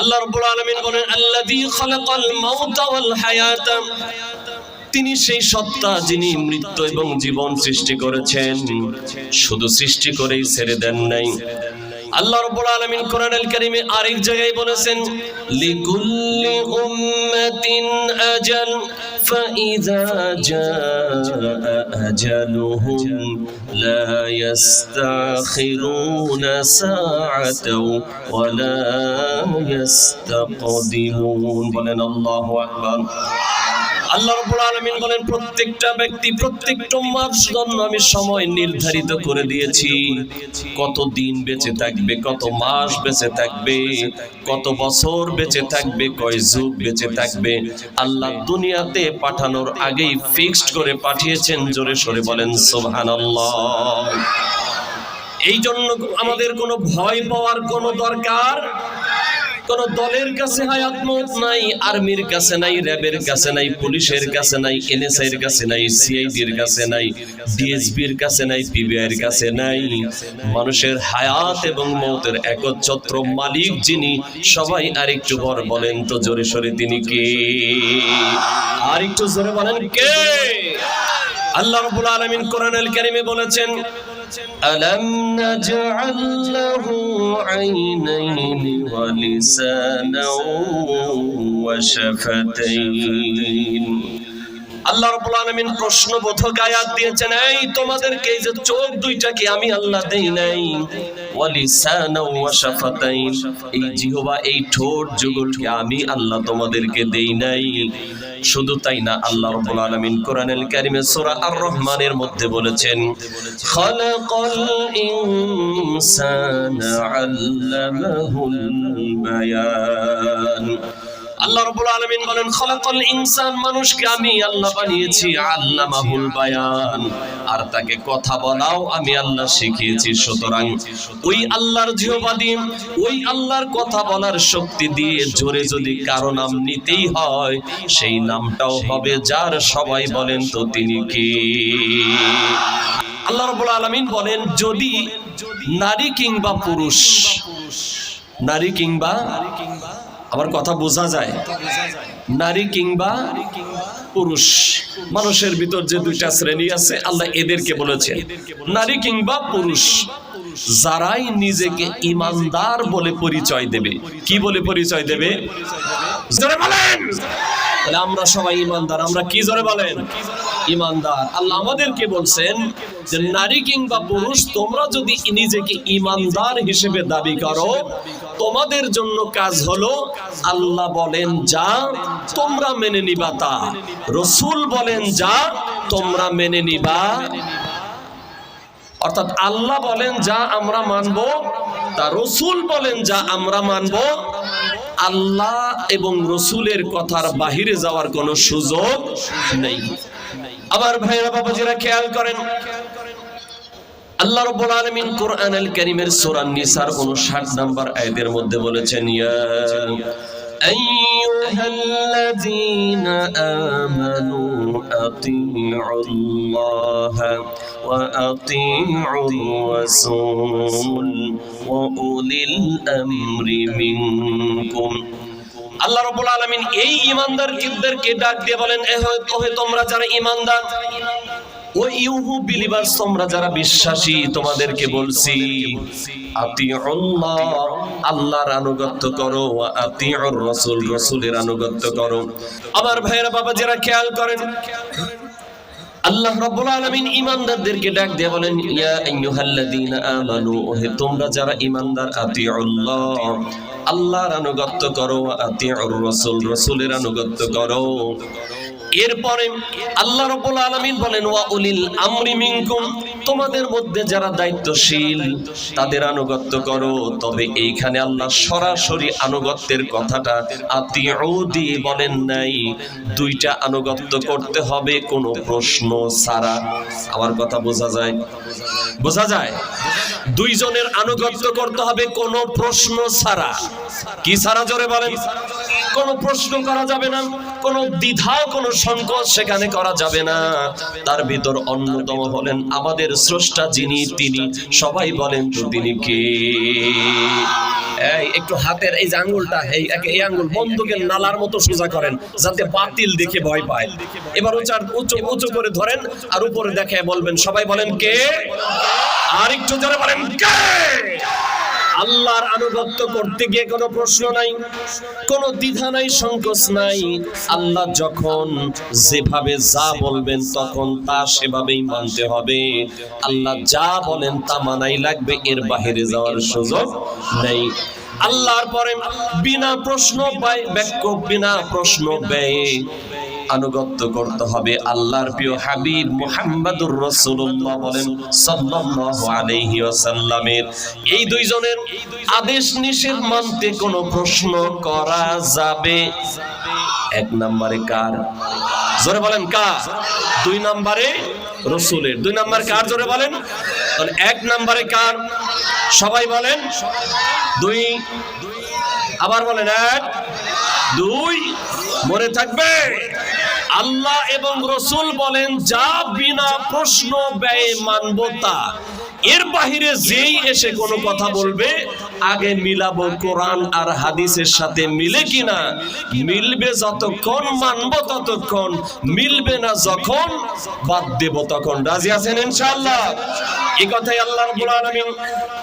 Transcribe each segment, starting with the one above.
আল্লাহ রাব্বুল আলামিন বলেন, আল্লাযী খালাকাল মাউতা ওয়াল হায়াতা। তিনি সেই সত্তা যিনি মৃত্যু এবং জীবন সৃষ্টি করেছেন। শুধু সৃষ্টি করেই ছেড়ে দেন নাই। আল্লাহ রাব্বুল আলামিন কোরআনুল কারীমে আরেক জায়গায় বলেছেন লিকুল্লি উম্মাতিন আজাল فإذا جاء أجلهم لا يستأخرون ساعة ولا يستقدمون বলেন আল্লাহু আকবার আল্লাহ রাব্বুল আলামিন বলেন, প্রত্যেকটা ব্যক্তি প্রত্যেকটা মাস জন্য আমি সময় নির্ধারিত করে দিয়েছি। কত দিন বেঁচে থাকবে, কত মাস বেঁচে থাকবে, কত বছর বেঁচে থাকবে, কয় যুগ বেঁচে থাকবে। আল্লাহ দুনিয়াতে পাঠানোর আগেই ফিক্সড করে পাঠিয়েছেন, জোরে সরে বলেন, সুবহানাল্লাহ। এই জন্য আমাদের কোনো ভয় পাওয়ার কোনো দরকার কোন দলের কাছে হায়াত মত নাই, আর্মির কাছে নাই, র্যাবের কাছে নাই, পুলিশের কাছে নাই এনএসআই এর কাছে নাই, সিআইডির কাছে নাই, ডিএসবির কাছে নাই পিবিআই এর কাছে নাই। মানুষের হায়াত এবং মতের একচ্ছত্র মালিক যিনি, সবাই আরেকটু বর বলেন তো জোরে সরে তিনি কে? আরেকটু জোরে বলেন কে? আল্লাহ রাব্বুল আলামিন কোরআনুল কারীমে বলেছেন ألم نجعل له عينين ولسانا وشفتين؟ আল্লাহ রাব্বুল আলামিন প্রশ্নবোধক আয়াত দিয়েছেন, এই তোমাদেরকে এই যে চোখ দুইটা কি আমি আল্লাহ দেই নাই এই জিহবা, এই ঠোঁট যুগলকে আমি আল্লাহ তোমাদেরকে দেই নাই। শুধু তাই না, আল্লাহ রাব্বুল আলামিন কোরআনুল কারীমে সূরা আর রহমানের মধ্যে বলেছেন, খালাকাল ইনসানা আল্লামাহুল বায়ান। আল্লাহ রাব্বুল আলামিন বলেন, খলাকাল ইনসান মানুষকে আমি আল্লাহ বানিয়েছি আল্লামাহুল বায়ান। আর তাকে কথা বলাও আমি আল্লাহ শিখিয়েছি। সুতরাং ওই আল্লাহর জিহবাদি, ওই আল্লাহর কথা বলার শক্তি দিয়ে জোরে যদি কারও নাম নিতেই হয়, সেই নামটাও হবে যার সবাই বলেন তো তিনি কে? আল্লাহ রাব্বুল আলামিন বলেন, যদি নারী কিংবা পুরুষ, নারী কিংবা আমার কথা বোঝা যায়। নারী কিংবা পুরুষ। মানুষের ভিতর যে দুইটা শ্রেণি আছে, আল্লাহ এদেরকে বলেছেন নারী কিংবা পুরুষ, যারাই নিজেকে ইমানদার বলে পরিচয় দেবে। কি বলে পরিচয় দেবে? বলেন! তাহলে আমরা সবাই ইমানদার, আমরা কি জোরে বলেন? ইমানদার। আল্লাহ আমাদেরকে বলছেন যে, নারী কিংবা পুরুষ, তোমরা যদি নিজেকে ইমানদার হিসেবে দাবি করো, তোমাদের জন্য কাজ হলো, আল্লাহ বলেন, যা তোমরা মেনে নিবা তা। রসুল বলেন, যা তোমরা মেনে নিবা। অর্থাৎ আল্লাহ বলেন, যা আমরা মানব। তা রসুল বলেন, যা আমরা মানব। আল্লাহ এবং রসুলের কথার বাহিরে যাওয়ার কোন সুযোগ নেই। আবার ভাইরা যারা খেয়াল করেন, আল্লাহ রাব্বুল আলামিন কোরআনুল কারীমের সূরা নিসার 59 নম্বর আয়াতের মধ্যে বলেছেন, ইয়া আইয়ুহাল্লাযীনা আমানু আতিউল্লাহ ওয়া আতিউর রাসূল ওয়া উলিল আমরি মিনকুম আল্লাহ রাব্বুল আলামিন এই ঈমানদারদেরকে ডাক দিয়ে বলেন, এ তোমরা যারা ঈমানদার ও ইউহু বিলিভার্স তোমরা যারা বিশ্বাসী, তোমাদেরকে বলছি আল্লাহর আনুগত্য করো রাসূল, রাসূলের আনুগত্য করো। আমার ভাইয়েরা বাবা যারা খেয়াল করেন। আল্লাহ রাব্বুল আলামিন ঈমানদারদেরকে ডাক দিয়ে বলেন, ইয়া আইয়ুহাল্লাযীনা আমানু, ওহে তোমরা যারা ঈমানদার, আতিউল্লাহ, আল্লাহর আনুগত্য করো আতিউর রাসূল, রাসূলের আনুগত্য করো। এরপরে আল্লাহ রবুল আলামিন বলেন, ওয়া উলিল আমরি তোমাদের মধ্যে যারা দায়িত্বশীল, তাদের আনুগত্য করো। তবে এইখানে আল্লাহ সরাসরি আনুগত্যের কথাটা আতিউদি বলেন নাই। দুইটা আনুগত্য করতে হবে, কোনো প্রশ্ন ছাড়া। আমার কথা বোঝা যায়? বোঝা যায়? দুইজনের আনুগত্য করতে হবে কোন প্রশ্ন ছাড়া। কি ছাড়া জোরে বলেন? কোনো প্রশ্ন করা যাবে না, কোনো দ্বিধা কোনো সংকোচ সেখানে করা যাবে না। তার ভিতর অন্যতম হলেন আমাদের স্রষ্টা যিনি, তিনি সবাই বলেন তিনি কে? একটু হাতের এই যে আঙ্গুলটা এই এই আঙ্গুল বন্দুকের নালার মতো সোজা করেন যাতে বাতিল দেখে ভয় পায়। এবার উচ্চ উঁচু উঁচু করে ধরেন আর উপরে দেখে বলবেন সবাই বলেন কে? আর একটু জোরে বলেন কে? আল্লাহর আনুগত্য করতে গিয়ে কোনো প্রশ্ন নাই, কোনো দ্বিধা নাই, সংকোচ নাই। আল্লাহ যখন যেভাবে যা বলবেন তখন তা সেভাবেই মানতে হবে। আল্লাহ যা বলেন তা মানাই লাগবে, এর বাহিরে যাওয়ার সুযোগ নেই। আল্লাহর পরে বিনা প্রশ্ন পায় বিনা প্রশ্ন ব্যয়ে আনুগত্য করতে হবে। আল্লাহর প্রিয় হাবিব মুহাম্মাদুর রাসূলুল্লাহ বলেন সাল্লাল্লাহু আলাইহি ওয়াসাল্লামের। এই দুইজনের আদেশ নিষেধ মানতে কোনো প্রশ্ন করা যাবে? এক নম্বরে কার? জোরে বলেন কার? দুই নম্বরে রসুলের। দুই নম্বর কার জোরে বলেন? তাহলে এক নম্বরে কার? সবাই বলেন। দুই। আবার বলেন এক, দুই। মনে থাকবে। আল্লাহ এবং রসুল বলেন যা বিনা প্রশ্ন ব্যয় মানব তা এর বাহিরে যেই এসে কোনো কথা বলবে, আগে মিলাবো কোরআন আর হাদিসের সাথে মিলে কিনা? মিলবে যতক্ষণ, মানবো ততক্ষণ, মিলবে না যখন, বাদ দেব তখন। রাজি আছেন ইনশাআল্লাহ? এই কথাই আল্লাহ রাব্বুল আলামিন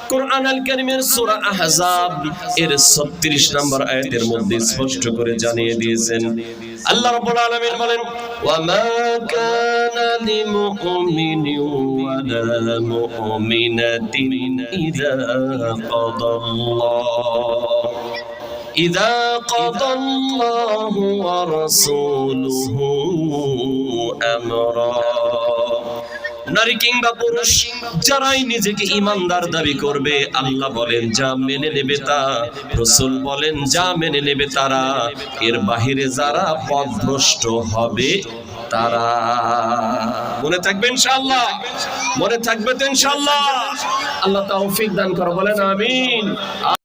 কোরআন আল কারীমের সূরা আহজাব এর 36 নম্বর আয়াতের মধ্যে স্পষ্ট করে জানিয়ে দিয়েছেন। আল্লাহ রাব্বুল আলামিন বলেন ওয়ামা কানা লিমুমিনিন مؤمنة إذا قضى الله. إذا قضى الله ورسوله أمرًا. নারী কিংবা পুরুষ, যারাই নিজেকে ইমানদার দাবি করবে, আল্লাহ বলেন, যা মেনে নেবে তা, রসুল বলেন, যা মেনে নেবে তারা। এর বাহিরে যারা পথভ্রষ্ট হবে, তারা মনে থাকবে ইনশাআল্লাহ, মনে থাকবে তো ইনশাআল্লাহ। আল্লাহ তৌফিক দান করো, বলেন আমিন।